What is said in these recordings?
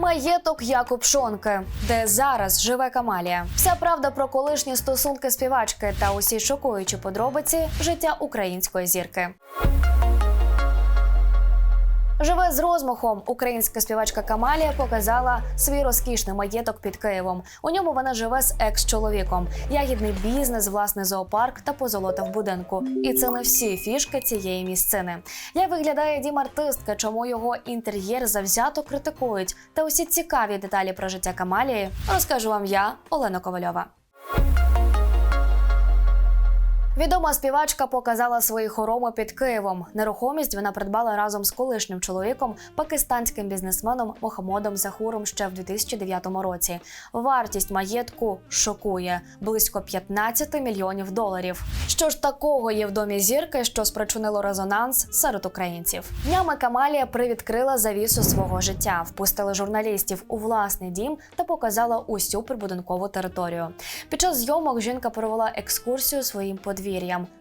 Маєток Якуб Шонки, де зараз живе Камалія. Вся правда про колишні стосунки співачки та усі шокуючі подробиці життя української зірки. Живе з розмахом. Українська співачка Камалія показала свій розкішний маєток під Києвом. У ньому вона живе з екс-чоловіком. Ягідний бізнес, власний зоопарк та позолота в будинку. І це не всі фішки цієї місцини. Як виглядає дім артистка, чому його інтер'єр завзято критикують, та усі цікаві деталі про життя Камалії розкажу вам я, Олена Ковальова. Відома співачка показала свої хороми під Києвом. Нерухомість вона придбала разом з колишнім чоловіком, пакистанським бізнесменом Мохаммодом Захуром ще в 2009 році. Вартість маєтку шокує близько 15 мільйонів доларів. Що ж такого є в домі зірки, що спричинило резонанс серед українців? Днями Камалія привідкрила завісу свого життя, впустила журналістів у власний дім та показала усю прибудинкову територію. Під час зйомок жінка провела екскурсію своїм подвір'ям.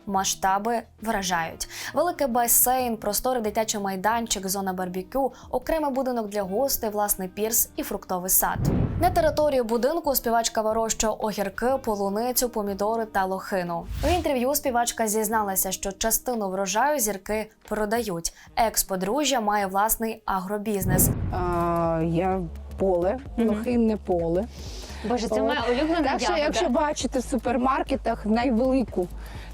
Масштаби вражають. Великий басейн, просторий дитячий майданчик, зона барбекю, окремий будинок для гостей, власний пірс і фруктовий сад. На території будинку співачка вирощує огірки, полуницю, помідори та лохину. В інтерв'ю співачка зізналася, що частину врожаю зірки продають. Екс-подружжя має власний агробізнес. А, я поле, лохинне поле. Боже, це моя улюблена Так що, якщо бачите в супермаркетах найвелику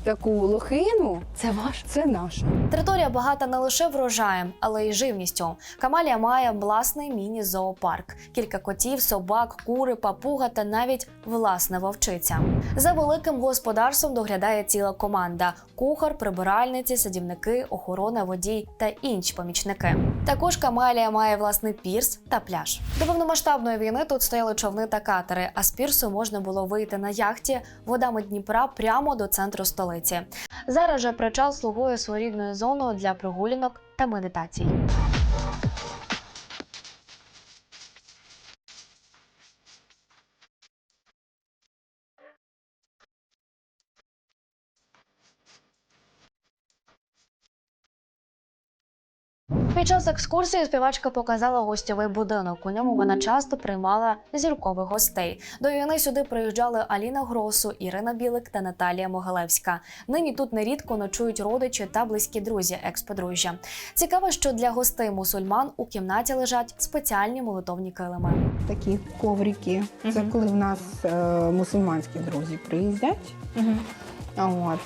таку лохину, Це ваш? це наша. Територія багата не лише врожаєм, але й живністю. Камалія має власний міні-зоопарк, кілька котів, собак, кури, папуга та навіть власна вовчиця. За великим господарством доглядає ціла команда: кухар, прибиральниці, садівники, охорона, водій та інші помічники. Також Камалія має власний пірс та пляж. До повномасштабної війни тут стояли човни та катери, а з пірсу можна було вийти на яхті водами Дніпра прямо до центру столиці. Зараз же причал слугує своєрідною зоною для прогулянок та медитацій. Під час екскурсії співачка показала гостьовий будинок. У ньому вона часто приймала зіркових гостей. До війни сюди приїжджали Аліна Гросу, Ірина Білик та Наталія Могилевська. Нині тут нерідко ночують родичі та близькі друзі екс-подружжя. Цікаво, що для гостей мусульман у кімнаті лежать спеціальні молитовні килими. Такі коврики. Це коли в нас е, мусульманські друзі приїздять. Угу. От.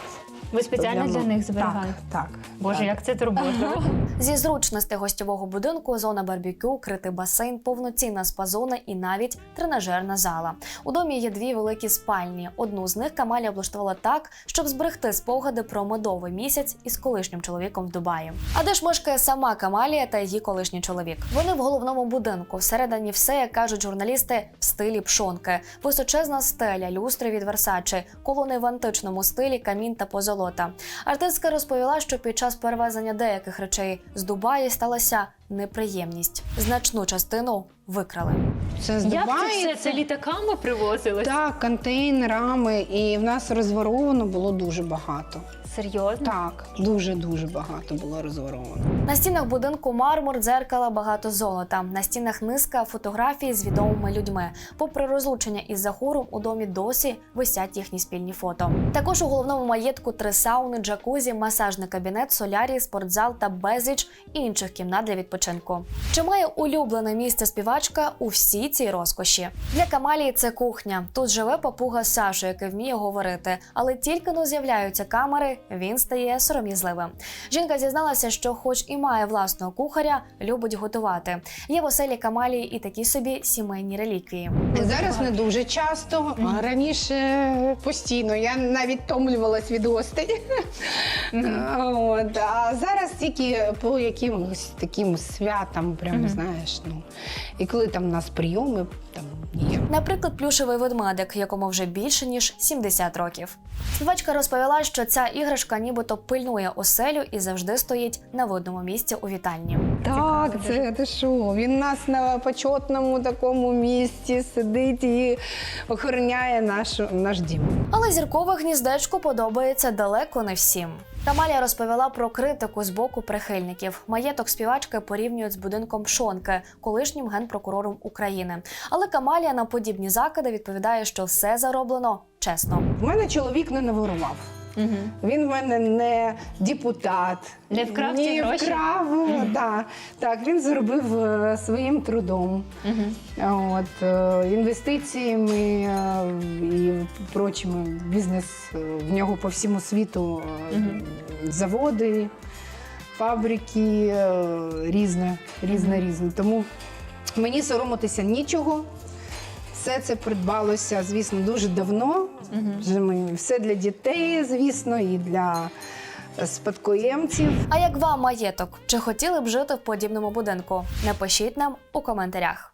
Ви спеціально для них зберігаєте? Так, так. Боже, так. як це турботливо. Зі зручностей гостьового будинку зона барбекю, критий басейн, повноцінна спа-зона і навіть тренажерна зала. У домі є дві великі спальні. Одну з них Камаля облаштувала так, щоб зберегти спогади про медовий місяць із колишнім чоловіком в Дубаї. А де ж мешкає сама Камалія та її колишній чоловік? Вони в головному будинку. Всередині все, як кажуть журналісти, в стилі пшонки. Височезна стеля, люстри від Версачі, колони в античному стилі, камін та позолота. Артистка розповіла, що під час перевезення деяких речей з Дубаї сталася неприємність. Значну частину викрали. Це з Як це Дубаї, все? Це літаками привозилось? Так, контейнерами, і в нас розворовано було дуже багато. Серйозно? Так, дуже дуже багато було розворовано. На стінах будинку мармур, дзеркала, багато золота. На стінах низка фотографій з відомими людьми. Попри розлучення із Захуром, у домі досі висять їхні спільні фото. Також у головному маєтку три сауни, джакузі, масажний кабінет, солярій, спортзал та безліч інших кімнат для відпочинку. Чи має улюблене місце співачка у всій цій розкоші? Для Камалії це кухня. Тут живе папуга Саша, який вміє говорити, але тільки но з'являються камери, він стає сором'язливим. Жінка зізналася, що, хоч і має власного кухаря, любить готувати. Є в оселі Камалії і такі собі сімейні реліквії. Зараз не дуже часто, а раніше постійно. Я навіть втомлювалась від гостей. От, а зараз тільки по якимось таким святам, прям знаєш. Ну і коли там у нас прийоми, там ні. Наприклад, плюшевий ведмедик, якому вже більше ніж 70 років. Співачка розповіла, що ця іграшка нібито пильнує оселю і завжди стоїть на видному місці у вітальні. Так, це ти що? Він нас на почетному такому місці сидить і охороняє наш, наш дім. Але зіркове гніздечко подобається далеко не всім. Камалія розповіла про критику з боку прихильників. Маєток співачки порівнюють з будинком Шонки, колишнім генпрокурором України. Але Камалія на подібні закиди відповідає, що все зароблено чесно. У мене чоловік не наворував. Угу. Він в мене не депутат, Не вкрав ці гроші? вкрав. Да. Так, він заробив е, своїм трудом. Угу. От, е, інвестиціями е, і прочими бізнес в нього по всьому світу Мгм. заводи, фабрики, різне, різне, Мгм. різне. Тому мені соромитися нічого. Все це придбалося, звісно, дуже давно. Вже ми все для дітей, звісно, і для спадкоємців. А як вам маєток? Чи хотіли б жити в подібному будинку? Напишіть нам у коментарях.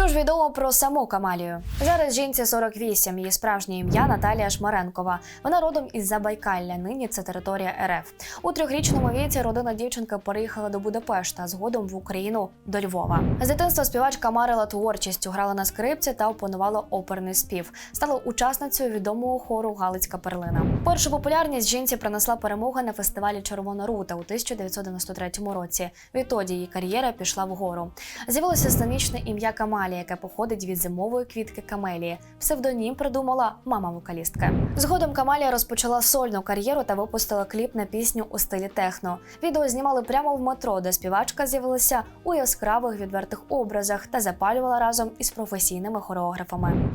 Що ж відомо про саму Камалію? Зараз жінці 48, її справжнє ім'я Наталія Шмаренкова. Вона родом із Забайкалля. Нині це територія РФ. У трьохрічному віці родина дівчинки переїхала до Будапешта, згодом в Україну до Львова. З дитинства співачка марила творчістю, грала на скрипці та опанувала оперний спів. Стала учасницею відомого хору Галицька перлина. Першу популярність жінці принесла перемога на фестивалі Червона рута у 1993 році. Відтоді її кар'єра пішла вгору. З'явилося сценічне ім'я Камалія, яке походить від зимової квітки камелії. Псевдонім придумала мама вокалістки. Згодом Камалія розпочала сольну кар'єру та випустила кліп на пісню у стилі техно. Відео знімали прямо в метро, де співачка з'явилася у яскравих відвертих образах та запалювала разом із професійними хореографами.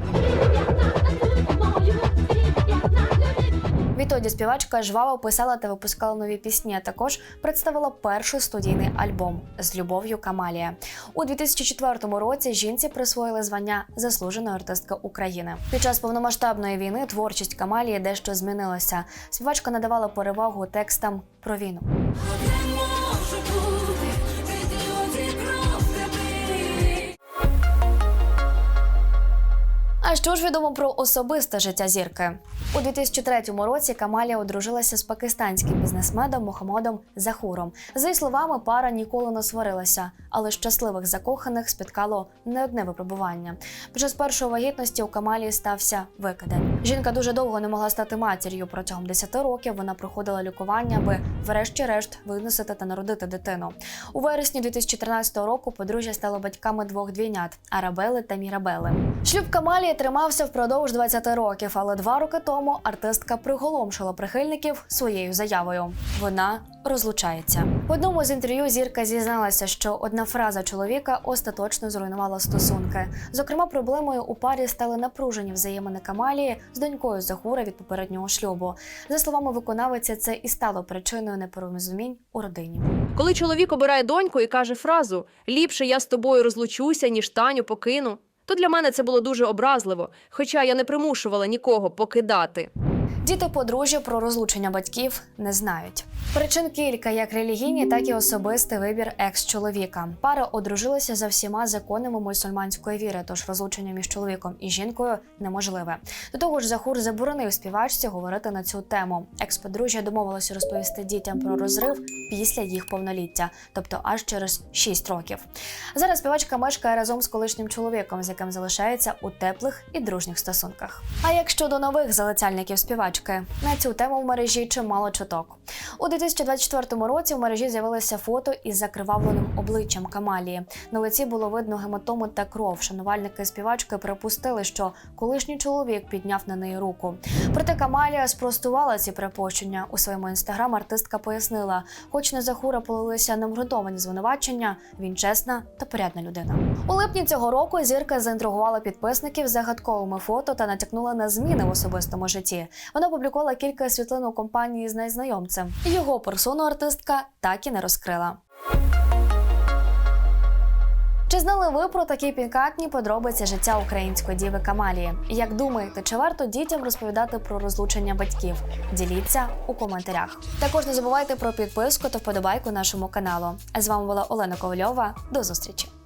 Відтоді співачка жваво писала та випускала нові пісні. а Також представила перший студійний альбом з любов'ю Камалія. У 2004 році жінці присвоїли звання заслуженої артистки України. Під час повномасштабної війни творчість Камалії дещо змінилася. Співачка надавала перевагу текстам про війну. А що ж відомо про особисте життя зірки? У 2003 році Камалія одружилася з пакистанським бізнесменом Мохаммодом Захуром. За її словами, пара ніколи не сварилася, але щасливих закоханих спіткало не одне випробування. Під час першої вагітності у Камалії стався викидень. Жінка дуже довго не могла стати матір'ю. Протягом 10 років вона проходила лікування, аби врешті-решт виносити та народити дитину. У вересні 2013 року подружжя стало батьками двох двійнят Арабели та Мірабели. Шлюб Камалії тримався впродовж 20 років, але два роки тому артистка приголомшила прихильників своєю заявою. Вона розлучається. В одному з інтерв'ю зірка зізналася, що одна фраза чоловіка остаточно зруйнувала стосунки. Зокрема, проблемою у парі стали напружені взаємини Камалії з донькою Захура від попереднього шлюбу. За словами виконавиці, це і стало причиною непорозумінь у родині. Коли чоловік обирає доньку і каже фразу Ліпше я з тобою розлучуся, ніж Таню покину, то для мене це було дуже образливо, хоча я не примушувала нікого покидати. Діти подружжя про розлучення батьків не знають. Причин кілька, як релігійні, так і особистий вибір екс-чоловіка. Пара одружилася за всіма законами мусульманської віри, тож розлучення між чоловіком і жінкою неможливе. До того ж, Захур заборонив співачці говорити на цю тему. Екс-подружжя домовилося розповісти дітям про розрив після їх повноліття, тобто аж через 6 років. Зараз співачка мешкає разом з колишнім чоловіком, з яким залишається у теплих і дружніх стосунках. А як щодо нових залицяльників співачки, на цю тему в мережі чимало чуток. У 2024 році в мережі з'явилося фото із закривавленим обличчям Камалії. На лиці було видно гематому та кров. Шанувальники співачки припустили, що колишній чоловік підняв на неї руку. Проте Камалія спростувала ці припущення. У своєму інстаграм артистка пояснила, хоч на Захура полилися необґрунтовані звинувачення, він чесна та порядна людина. У липні цього року зірка заінтригувала підписників загадковими фото та натякнула на зміни в особистому житті. Вона опублікувала кілька світлин у компанії з незнайомцем. Його персону артистка так і не розкрила. Чи знали ви про такі пікантні подробиці життя української діви Камалії? Як думаєте, чи варто дітям розповідати про розлучення батьків? Діліться у коментарях. Також не забувайте про підписку та вподобайку нашому каналу. З вами була Олена Ковальова. До зустрічі!